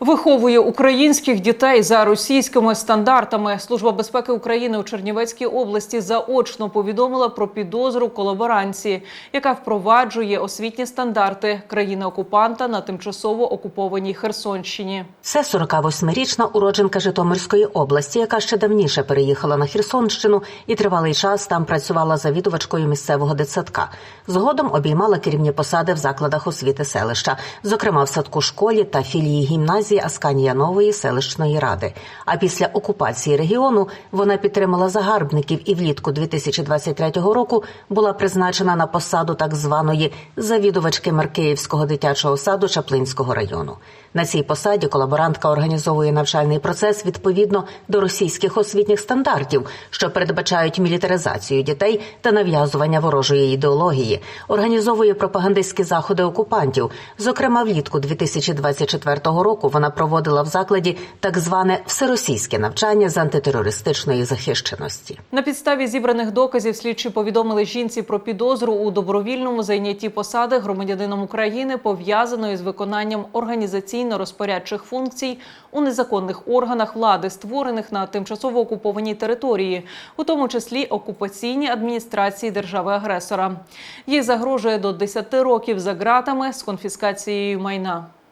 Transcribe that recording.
Виховує українських дітей за російськими стандартами. Служба безпеки України у Чернівецькій області заочно повідомила про підозру колаборанції, яка впроваджує освітні стандарти країни-окупанта на тимчасово окупованій Херсонщині. Це 48-річна уродженка Житомирської області, яка ще давніше переїхала на Херсонщину і тривалий час там працювала завідувачкою місцевого дитсадка. Згодом обіймала керівні посади в закладах освіти селища, зокрема в садку школі та філії гімназії Асканія Нової селищної ради. А після окупації регіону вона підтримала загарбників і влітку 2023 року була призначена на посаду так званої завідувачки Маркеївського дитячого саду Чаплинського району. На цій посаді колаборантка організовує навчальний процес відповідно до російських освітніх стандартів, що передбачають мілітаризацію дітей та нав'язування ворожої ідеології, організовує пропагандистські заходи окупантів. Зокрема, влітку 2024 року вона проводила в закладі так зване всеросійське навчання з антитерористичної захищеності. На підставі зібраних доказів слідчі повідомили жінці про підозру у добровільному зайнятті посади громадянином України, пов'язаної з виконанням організаційно-розпорядчих функцій у незаконних органах влади, створених на тимчасово окупованій території, у тому числі окупаційній адміністрації держави-агресора. Їй загрожує до 10 років за ґратами з конфіскацією майна.